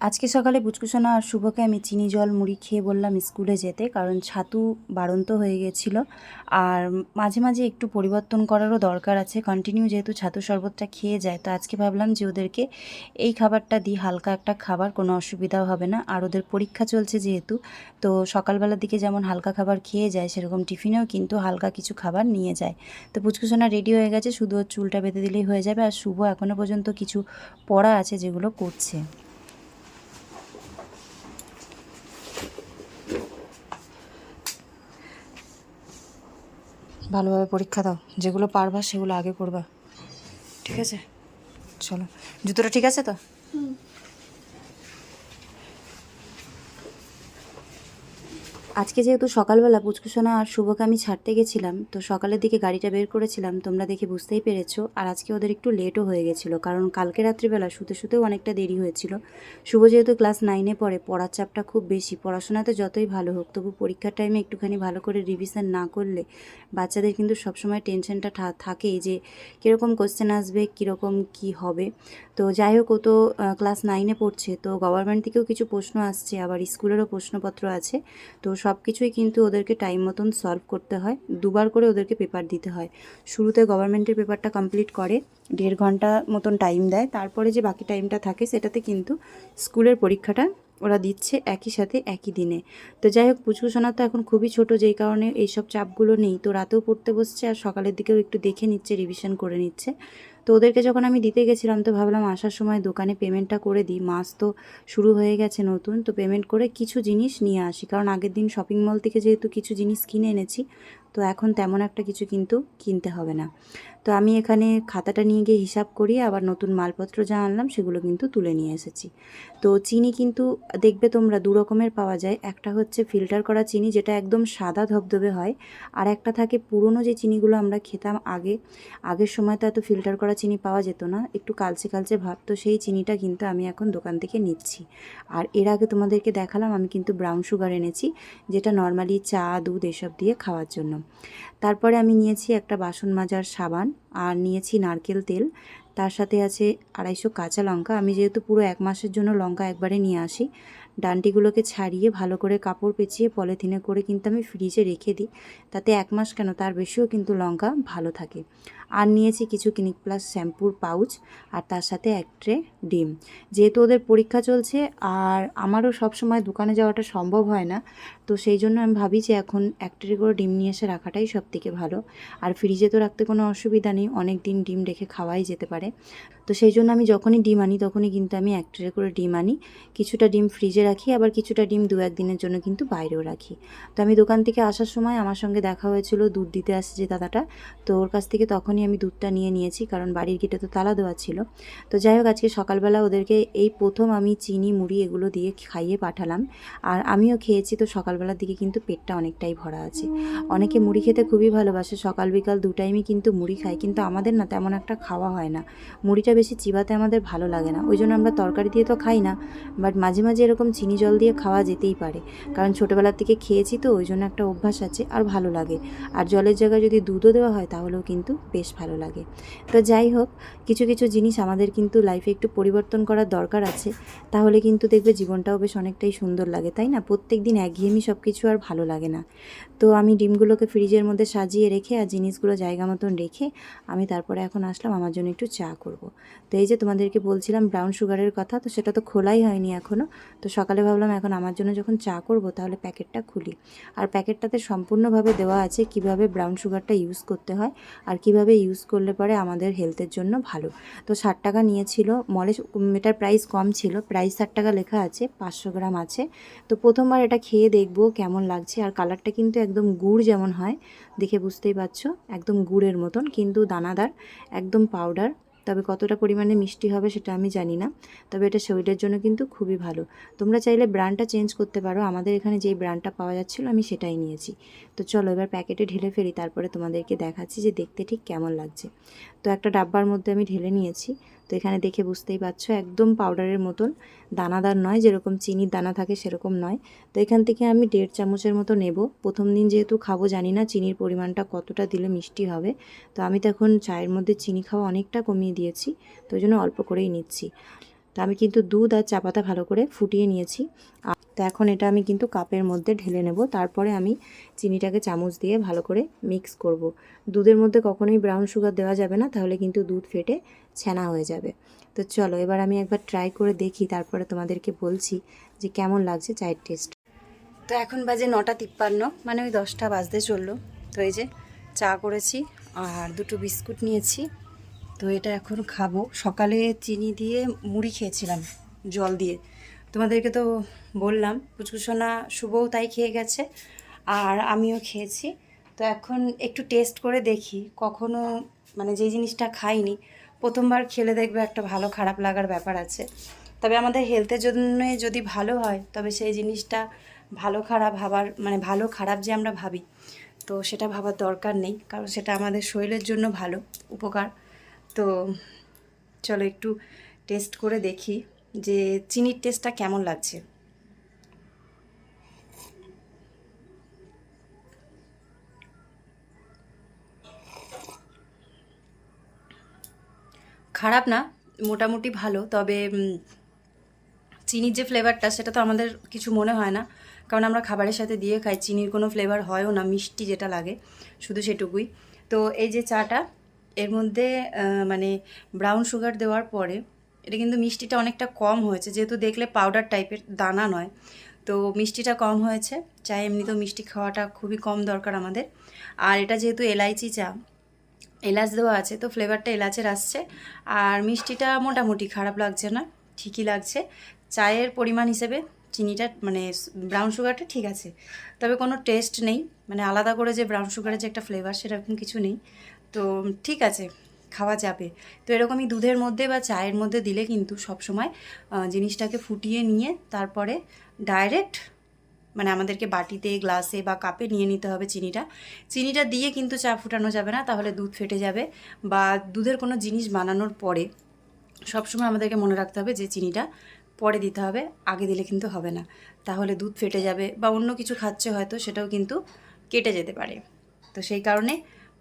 আজকে সকালে পুচকুসোনা আর শুভকে আমি চিনি জল মুড়ি খেয়ে বললাম স্কুলে যেতে, কারণ ছাতু বাড়ন্ত হয়ে গেছিল। আর মাঝে মাঝে একটু পরিবর্তন করারও দরকার আছে। কন্টিনিউ যেহেতু ছাতু শরবতটা খেয়ে যায়, তো আজকে ভাবলাম যে ওদেরকে এই খাবারটা দিই, হালকা একটা খাবার, কোনো অসুবিধাও হবে না। আর ওদের পরীক্ষা চলছে যেহেতু, তো সকালবেলার দিকে যেমন হালকা খাবার খেয়ে যায়, সেরকম টিফিনেও কিন্তু হালকা কিছু খাবার নিয়ে যায়। তো পুচকুসোনা রেডি হয়ে গেছে, শুধু চুলটা বেঁধে দিলেই হয়ে যাবে। আর শুভ এখনও পর্যন্ত কিছু পড়া আছে যেগুলো করছে। ভালোভাবে পরীক্ষা দাও। যেগুলো পারবা, সেগুলো আগে করবা। ঠিক আছে? চলো। জুতোটা ঠিক আছে তো? আজকে যেহেতু সকালবেলা পুচকুসোনা আর শুভকে আমি ছাড়তে গেছিলাম, তো সকালের দিকে গাড়িটা বের করেছিলাম, তোমরা দেখে বুঝতেই পেরেছ। আর আজকে ওদের একটু লেটও হয়ে গেছিল, কারণ কালকে রাত্রিবেলা শুতে শুতেও অনেকটা দেরি হয়েছিল। শুভ যেহেতু ক্লাস নাইনে পড়ে, পড়ার চাপটা খুব বেশি, পড়াশোনাতে যতই ভালো হোক, তবু পরীক্ষার টাইমে একটুখানি ভালো করে রিভিশন না করলে বাচ্চাদের কিন্তু সবসময় টেনশনটা থাকেই যে কীরকম কোশ্চেন আসবে, কীরকম কি হবে। তো যাই হোক, ও তো ক্লাস নাইনে পড়ছে, তো গভর্নমেন্ট থেকেও কিছু প্রশ্ন আসছে, আবার স্কুলেরও প্রশ্নপত্র আছে। তো সব কিছুই কিন্তু ওদেরকে টাইম মতন সলভ করতে হয়। দুবার করে ওদেরকে পেপার দিতে হয়। শুরুতে গভর্নমেন্টের পেপারটা কমপ্লিট করে, দেড় ঘণ্টা মতন টাইম দেয়। তারপরে যে বাকি টাইমটা থাকে, সেটাতে কিন্তু স্কুলের পরীক্ষাটা ওরা দিচ্ছে একই সাথে একই দিনে। তো যাই হোক, পুচকু সোনা তো এখন খুবই ছোট, যেই কারণে এইসব চাপগুলো নেই। তো রাতেও পড়তে বসছে আর সকালের দিকেও একটু দেখে নিচ্ছে রিভিশন করে নিচ্ছে। তো ওদেরকে যখন আমি দিতে গেছিলাম, তো ভাবলাম আসার সময় দোকানে পেমেন্টটা করে দিই। মাস তো শুরু হয়ে গেছে নতুন, তো পেমেন্ট করে কিছু জিনিস নিয়ে আসি। কারণ আগের দিন শপিং মল থেকে যেহেতু কিছু জিনিস কিনে এনেছি, তো এখন তেমন একটা কিছু কিন্তু কিনতে হবে না। তো আমি এখানে খাতাটা নিয়ে গিয়ে হিসাব করি, আবার নতুন মালপত্র যা আনলাম সেগুলো কিন্তু তুলে নিয়ে এসেছি। তো চিনি কিন্তু দেখবে তোমরা, দু রকমের পাওয়া যায়। একটা হচ্ছে ফিল্টার করা চিনি, যেটা একদম সাদা ধবধবে হয়, আর একটা থাকে পুরনো যে চিনিগুলো আমরা খেতাম আগে, আগের সময় তো এত ফিল্টার করা চিনি পাওয়া যেত না, একটু কালচে কালচে ভাব, তো সেই চিনিটা কিন্তু আমি এখন দোকান থেকে নিচ্ছি। আর এর আগে তোমাদেরকে দেখালাম, আমি কিন্তু ব্রাউন সুগার এনেছি, যেটা নর্মালি চা, দুধ এসব দিয়ে খাওয়ার জন্য। তারপরে আমি নিয়েছি একটা বাসন মাজার সাবান, আর নিয়েছি নারকেল তেল। তার সাথে আছে আড়াইশো কাঁচা লঙ্কা। আমি যেহেতু পুরো এক মাসের জন্য লঙ্কা একবারে নিয়ে আসি ডান্টিগুলোকে ছাড়িয়ে ভালো করে কাপড় পেঁচিয়ে পলিথিনে করে কিন্তু আমি ফ্রিজে রেখে দিই। তাতে এক মাস কেন তার বেশিও কিন্তু লঙ্কা ভালো থাকে। আর নিয়েছি কিছু ক্লিনিক প্লাস শ্যাম্পুর পাউচ আর তার সাথে এক ট্রে ডিম। যেহেতু ওদের পরীক্ষা চলছে আর আমারও সব সময় দোকানে যাওয়াটা সম্ভব হয় না, তো সেই জন্য আমি ভাবি যে এখন এক ট্রে করে ডিম নিয়ে এসে রাখাটাই সব থেকে ভালো। আর ফ্রিজে তো রাখতে কোনো অসুবিধা নেই, অনেক দিন ডিম রেখে খাওয়াই যেতে পারে। তো সেই জন্য আমি যখনই ডিম আনি, তখনই কিন্তু আমি এক ট্রে করে ডিম আনি। কিছুটা ডিম ফ্রিজে রাখি, আবার কিছুটা ডিম দু একদিনের জন্য কিন্তু বাইরেও রাখি। তো আমি দোকান থেকে আসার সময় আমার সঙ্গে দেখা হয়েছিল দুধ দিতে আসছে যে দাদাটা, তো ওর কাছ থেকে তখনই আমি দুধটা নিয়ে নিয়েছি, কারণ বাড়ির গেটে তো তালা দেওয়া ছিল। তো যাই হোক, আজকে সকালবেলা ওদেরকে এই প্রথম আমি চিনি, মুড়ি এগুলো দিয়ে খাইয়ে পাঠালাম। আর আমিও খেয়েছি, তো সকালবেলার দিকে কিন্তু পেটটা অনেকটাই ভরা আছে। অনেকে মুড়ি খেতে খুবই ভালোবাসে, সকাল বিকাল দু টাইমই কিন্তু মুড়ি খায়, কিন্তু আমাদের না তেমন একটা খাওয়া হয় না। মুড়িটা বেশি চিবাতে আমাদের ভালো লাগে না। ওই জন্য আমরা তরকারি দিয়ে তো খাই না বাট মাঝে মাঝে এরকম চিনি জল দিয়ে খাওয়া যেতেই পারে। কারণ ছোটোবেলার থেকে খেয়েছি তো ওই জন্য একটা অভ্যাস আছে আর ভালো লাগে। আর জলের জায়গায় যদি দুধও দেওয়া হয়, তাহলেও কিন্তু বেশ ভালো লাগে। তো যাই হোক, কিছু কিছু জিনিস আমাদের কিন্তু লাইফে একটু পরিবর্তন করার দরকার আছে, তাহলে কিন্তু দেখবে জীবনটাও বেশ অনেকটাই সুন্দর লাগে, তাই না? প্রত্যেক দিন একঘেয়েমি সব কিছু আর ভালো লাগে না। তো আমি ডিমগুলোকে ফ্রিজের মধ্যে সাজিয়ে রেখে আর জিনিসগুলো জায়গা মতন রেখে আমি তারপরে এখন আসলাম, আমার জন্য একটু চা করব। তো এই যে তোমাদেরকে বলছিলাম ব্রাউন সুগারের কথা, তো সেটা তো খোলাই হয়নি এখনও তো সকালে ভাবলাম এখন আমার জন্য যখন চা করব, তাহলে প্যাকেটটা খুলি। আর প্যাকেটটাতে সম্পূর্ণভাবে দেওয়া আছে কীভাবে ব্রাউন সুগারটা ইউজ করতে হয়, আর কীভাবে ইউজ করলে পরে আমাদের হেলথের জন্য ভালো। তো ষাট টাকা নিয়েছিল, মলে এটার প্রাইস কম ছিল প্রাইস ষাট টাকা লেখা আছে, পাঁচশো গ্রাম আছে। তো প্রথমবার এটা খেয়ে দেখব কেমন লাগছে, আর কালারটা কিন্তু একদম গুড় যেমন হয়, দেখে বুঝতেই পারছ, একদম গুড়ের মতন, কিন্তু দানাদার, একদম পাউডার তবে কতটা পরিমাণে মিষ্টি হবে সেটা আমি জানি না। তবে এটা শরীরের জন্য কিন্তু খুবই ভালো। তোমরা চাইলে ব্র্যান্ডটা চেঞ্জ করতে পারো। আমাদের এখানে যেই ব্র্যান্ডটা পাওয়া যাচ্ছিল আমি সেটাই নিয়েছি। তো চলো এবার প্যাকেটে ঢেলে ফেলি, তারপরে তোমাদেরকে দেখাচ্ছি যে দেখতে ঠিক কেমন লাগছে। তো একটা ডাব্বার মধ্যে আমি ঢেলে নিয়েছি। তো এখানে দেখে বুঝতেই পারছ, একদম পাউডারের মতন। দানাদার নয়, যেরকম চিনির দানা থাকে সেরকম নয়। তো এখান থেকে আমি দেড় চামচের মতো নেব। প্রথম দিন যেহেতু খাব, জানি না চিনির পরিমাণটা কতটা দিলে মিষ্টি হবে। তো আমি তো এখন চায়ের মধ্যে চিনি খাওয়া অনেকটা কমিয়ে দিয়েছি, তো জন্য অল্প করেই নিচ্ছি। তো আমি কিন্তু দুধ আর চা পাতা ভালো করে ফুটিয়ে নিয়েছি। তো এখন এটা আমি কিন্তু কাপের মধ্যে ঢেলে নেব। তারপরে আমি চিনিটাকে চামচ দিয়ে ভালো করে মিক্স করব। দুধের মধ্যে কখনোই ব্রাউন সুগার দেওয়া যাবে না, তাহলে কিন্তু দুধ ফেটে ছানা হয়ে যাবে। তো চলো, এবার আমি একবার ট্রাই করে দেখি, তারপরে তোমাদেরকে বলছি যে কেমন লাগছে চায়ের টেস্ট। তো এখন বাজে নটা তিপ্পান্ন মানে ওই দশটা বাজতে চলল। তো এই যে চা করেছি আর দুটো বিস্কুট নিয়েছি। তো এটা এখন খাব। সকালে চিনি দিয়ে মুড়ি খেয়েছিলাম, জল দিয়ে। তোমাদেরকে তো বললাম, পুচকুসোনা শুভও তাই খেয়ে গেছে, আর আমিও খেয়েছি। তো এখন একটু টেস্ট করে দেখি, কখনো মানে যেই জিনিসটা খাইনি, প্রথমবার খেলে দেখবে একটা ভালো খারাপ লাগার ব্যাপার আছে। তবে আমাদের হেলথের জন্য যদি ভালো হয়, তবে সেই জিনিসটা ভালো খারাপ ভাবার মানে ভালো খারাপ যে আমরা ভাবি, তো সেটা ভাবার দরকার নেই, কারণ সেটা আমাদের শরীরের জন্য ভালো, উপকার। তো চলো একটু টেস্ট করে দেখি যে চিনির টেস্টটা কেমন লাগছে। খারাপ না, মোটামুটি ভালো, তবে চিনির যে ফ্লেভারটা সেটা তো আমাদের কিছু মনে হয় না, কারণ আমরা খাবারের সাথে দিয়ে খাই, চিনির কোনো ফ্লেভার হয়ও না, মিষ্টি যেটা লাগে, শুধু সেটুকুই। তো এই যে চাটা এর মধ্যে মানে ব্রাউন সুগার দেওয়ার পরে, এটা কিন্তু মিষ্টিটা অনেকটা কম হয়েছে, যেহেতু দেখলে পাউডার টাইপের দানা নয়। তো মিষ্টিটা কম হয়েছে চাই এমনিতেও মিষ্টি খাওয়াটা খুবই কম দরকার আমাদের। আর এটা যেহেতু এলাইচি চা, এলাচ দেওয়া আছে, তো ফ্লেভারটা এলাচের আসছে। আর মিষ্টিটা মোটামুটি খারাপ লাগছে না, ঠিকই লাগছে। চায়ের পরিমাণ হিসেবে চিনিটা মানে ব্রাউন সুগারটা ঠিক আছে। তবে কোনো টেস্ট নেই মানে আলাদা করে যে ব্রাউন সুগারের যে একটা ফ্লেভার সেরকম কিছু নেই। তো ঠিক আছে, খাওয়া যাবে। তো এরকমই দুধের মধ্যে বা চায়ের মধ্যে দিলে কিন্তু সবসময় জিনিসটাকে ফুটিয়ে নিয়ে তারপরে ডাইরেক্ট মানে আমাদেরকে বাটিতে গ্লাসে বা কাপে নিয়ে নিতে হবে চিনিটা। চিনিটা দিয়ে কিন্তু চা ফুটানো যাবে না, তাহলে দুধ ফেটে যাবে বা দুধের কোনো জিনিস বানানোর পরে সবসময় আমাদেরকে মনে রাখতে হবে যে চিনিটা পরে দিতে হবে, আগে দিলে কিন্তু হবে না। তাহলে দুধ ফেটে যাবে বা অন্য কিছু খাচ্ছে হয়তো সেটাও কিন্তু কেটে যেতে পারে। তো সেই কারণে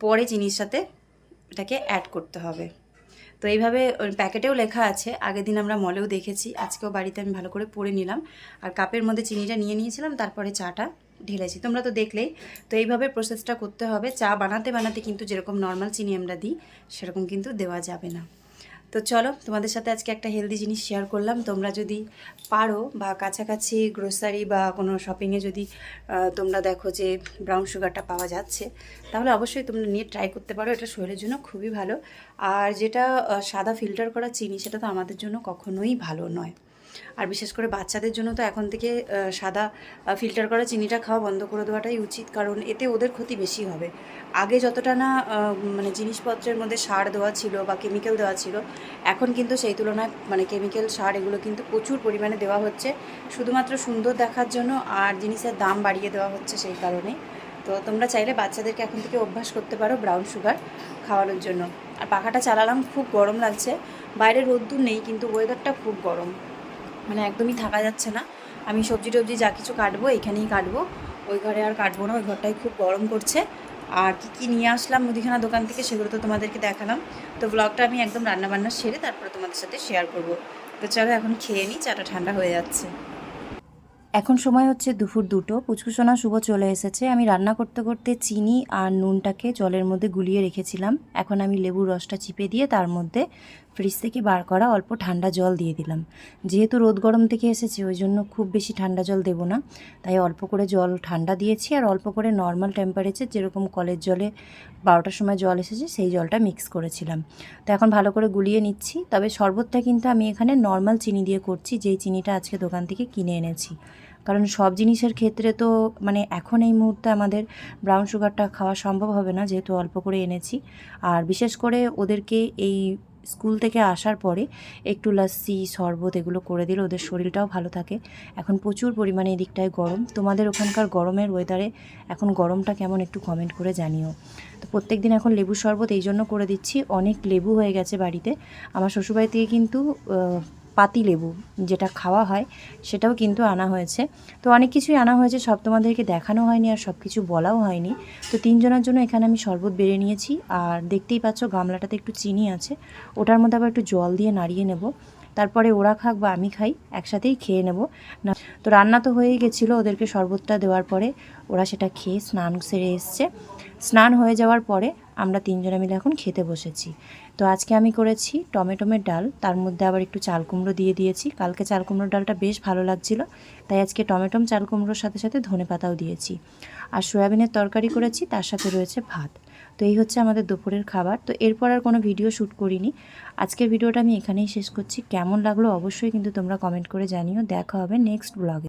পরে চিনির সাথে এটাকে অ্যাড করতে হবে। তো এইভাবে প্যাকেটেও লেখা আছে। আগের দিন আমরা মলেও দেখেছি। আজকেও বাড়িতে আমি ভালো করে পরে নিলাম। আর কাপের মধ্যে চিনিটা নিয়ে নিয়েছিলাম, তারপরে চাটা ঢেলেছি। তোমরা তো দেখলেই। তো এইভাবে প্রসেসটা করতে হবে। চা বানাতে বানাতে কিন্তু যেরকম নর্মাল চিনি আমরা দিই, সেরকম কিন্তু দেওয়া যাবে না। তো চলো, তোমাদের সাথে আজকে একটা হেলদি জিনিস শেয়ার করলাম। তোমরা যদি পারো বা কাছাকাছি গ্রোসারি বা কোনো শপিংয়ে যদি তোমরা দেখো যে ব্রাউন সুগারটা পাওয়া যাচ্ছে, তাহলে অবশ্যই তোমরা নিয়ে ট্রাই করতে পারো। এটা শরীরের জন্য খুবই ভালো। আর যেটা সাদা ফিল্টার করা চিনি, সেটা তো আমাদের জন্য কখনোই ভালো নয়। আর বিশেষ করে বাচ্চাদের জন্য তো এখন থেকে সাদা ফিল্টার করা চিনিটা খাওয়া বন্ধ করে দেওয়াটাই উচিত। কারণ এতে ওদের ক্ষতি বেশি হবে। আগে যতটা না মানে জিনিসপত্রের মধ্যে সার দেওয়া ছিল বা কেমিক্যাল দেওয়া ছিল, এখন কিন্তু সেই তুলনায় মানে কেমিক্যাল সার এগুলো কিন্তু প্রচুর পরিমাণে দেওয়া হচ্ছে। শুধুমাত্র সুন্দর দেখার জন্য আর জিনিসের দাম বাড়িয়ে দেওয়া হচ্ছে সেই কারণে তো তোমরা চাইলে বাচ্চাদেরকে এখন থেকে অভ্যাস করতে পারো ব্রাউন সুগার খাওয়ানোর জন্য। আর পাখাটা চালালাম, খুব গরম লাগছে। বাইরে রোদ্দুর নেই, কিন্তু ওয়েদারটা খুব গরম। মানে একদমই থাকা যাচ্ছে না। আমি সবজি টবজি যা কিছু কাটবো এখানেই কাটবো। ওই ঘরে আর কাটবো না, ওই ঘরটাই খুব গরম করছে। আর কী কী নিয়ে আসলাম মুদিখানা দোকান থেকে সেগুলো তো তোমাদেরকে দেখালাম। তো ব্লগটা আমি একদম রান্নাবান্না সেরে তারপরে তোমাদের সাথে শেয়ার করব। তো চলো এখন খেয়ে নিই চাটা ঠান্ডা হয়ে যাচ্ছে। এখন সময় হচ্ছে দুপুর দুটো পুচকুসোনা শুভ চলে এসেছে। আমি রান্না করতে করতে চিনি আর নুনটাকে জলের মধ্যে গুলিয়ে রেখেছিলাম। এখন আমি লেবুর রসটা চিপে দিয়ে তার মধ্যে ফ্রিজ থেকে বার করা অল্প ঠান্ডা জল দিয়ে দিলাম। যেহেতু রোদ গরম থেকে এসেছে, ওই জন্য খুব বেশি ঠান্ডা জল দেবো না। তাই অল্প করে জল ঠান্ডা দিয়েছি আর অল্প করে নর্মাল টেম্পারেচার যেরকম কলের জলে বারোটার সময় জল এসেছে, সেই জলটা মিক্স করেছিলাম। তো এখন ভালো করে গুলিয়ে নিচ্ছি। তবে শরবতটা কিন্তু আমি এখানে নর্মাল চিনি দিয়ে করছি, যেই চিনিটা আজকে দোকান থেকে কিনে এনেছি। কারণ সব জিনিসের ক্ষেত্রে তো মানে এখন এই মুহূর্তে আমাদের ব্রাউন সুগারটা খাওয়া সম্ভব হবে না, যেহেতু অল্প করে এনেছি। আর বিশেষ করে ওদেরকে এই স্কুল থেকে আসার পরে একটু লাস্সি, শরবত এগুলো করে দিলে ওদের শরীরটাও ভালো থাকে। এখন প্রচুর পরিমাণে এদিকটায় গরম। তোমাদের ওখানকার গরমের ওয়েদারে এখন গরমটা কেমন একটু কমেন্ট করে জানিও। তো প্রত্যেক দিন এখন লেবু শরবত এই জন্য করে দিচ্ছি। অনেক লেবু হয়ে গেছে বাড়িতে। আমার শ্বশুরবাড়ি থেকে কিন্তু পাতি লেবু যেটা খাওয়া হয়, সেটাও কিন্তু আনা হয়েছে। তো অনেক কিছুই আনা হয়েছে, সব তোমাদেরকে দেখানো হয়নি আর সব কিছু বলাও হয়নি। তো তিনজনের জন্য এখানে আমি শরবত বেড়ে নিয়েছি। আর দেখতেই পাচ্ছ গামলাটাতে একটু চিনি আছে। ওটার মধ্যে আবার একটু জল দিয়ে নাড়িয়ে নেব। তারপরে ওরা খাক বা আমি খাই, একসাথেই খেয়ে নেব। না, তো রান্না তো হয়েই গেছিল ওদেরকে শরবতটা দেওয়ার পরে। ওরা সেটা খেয়ে স্নান সেরে এসছে। স্নান হয়ে যাওয়ার পরে আমরা তিনজনে মিলে এখন খেতে বসেছি। তো আজকে আমি করেছি টমেটোমের ডাল, তার মধ্যে আবার একটু চাল কুমড়ো দিয়ে দিয়েছি। কালকে চাল কুমড়োর ডালটা বেশ ভালো লাগছিল, তাই আজকে টমেটোম চাল কুমড়োর সাথে সাথে ধনে পাতাও দিয়েছি। আর সয়াবিনের তরকারি করেছি, তার সাথে রয়েছে ভাত। তো এই হচ্ছে আমাদের দুপুরের খাবার। তো এরপর আর কোনো ভিডিও শ্যুট করিনি। আজকের ভিডিওটা আমি এখানেই শেষ করছি। কেমন লাগল অবশ্যই কিন্তু তোমরা কমেন্ট করে জানিও। দেখা হবে নেক্সট ব্লগে।